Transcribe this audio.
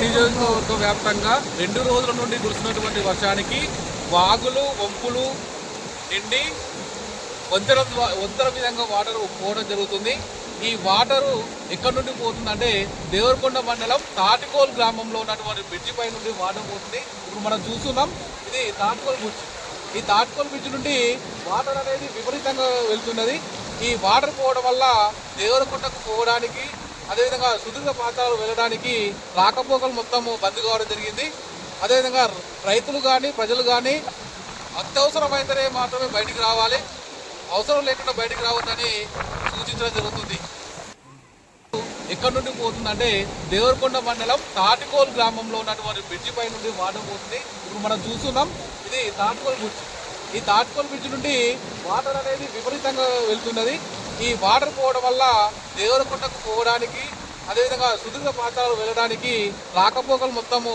నియోజకవర్గ వ్యాప్తంగా రెండు రోజుల నుండి కురిసినటువంటి వర్షానికి వాగులు వంపులు నిండి వంతెన ద్వా- వంతెన విధంగా వాటర్ పోవడం జరుగుతుంది. ఈ వాటరు ఎక్కడి నుండి పోతుందంటే దేవరకొండ మండలం తాటికోల్ గ్రామంలో ఉన్నటువంటి బ్రిడ్జి పై నుండి వాటర్ పోతుంది. ఇప్పుడు మనం చూస్తున్నాం ఇది తాటికోల్ బ్రిడ్జ్. ఈ తాటికోల్ బ్రిడ్జ్ నుండి వాటర్ అనేది విపరీతంగా వెళ్తున్నది. ఈ వాటర్ పోవడం వల్ల దేవరకొండకు పోవడానికి అదేవిధంగా సుదీర్ఘ ప్రాంతాలు వెళ్ళడానికి రాకపోకలు మొత్తం బంద్ కావడం జరిగింది. అదేవిధంగా రైతులు కానీ ప్రజలు కానీ అత్యవసరమైతేనే మాత్రమే బయటికి రావాలి. అవసరం లేకుండా బయటికి రావద్దని సూచించడం జరుగుతుంది. ఎక్కడి నుండి పోతుందంటే దేవరకొండ మండలం తాటికోల్ గ్రామంలో ఉన్నటువంటి బ్రిడ్జి పై నుండి వాటర్ పోతుంది. ఇప్పుడు మనం చూస్తున్నాం ఇది తాటికోల్ బ్రిడ్జ్. ఈ తాటికోల్ బ్రిడ్జ్ నుండి వాటర్ అనేది విపరీతంగా వెళ్తున్నది. ఈ వాటర్ పోవడం వల్ల దేవరకుంటకు పోవడానికి అదేవిధంగా సుదీర్ఘ పాత్రలు వెళ్ళడానికి రాకపోకలు మొత్తము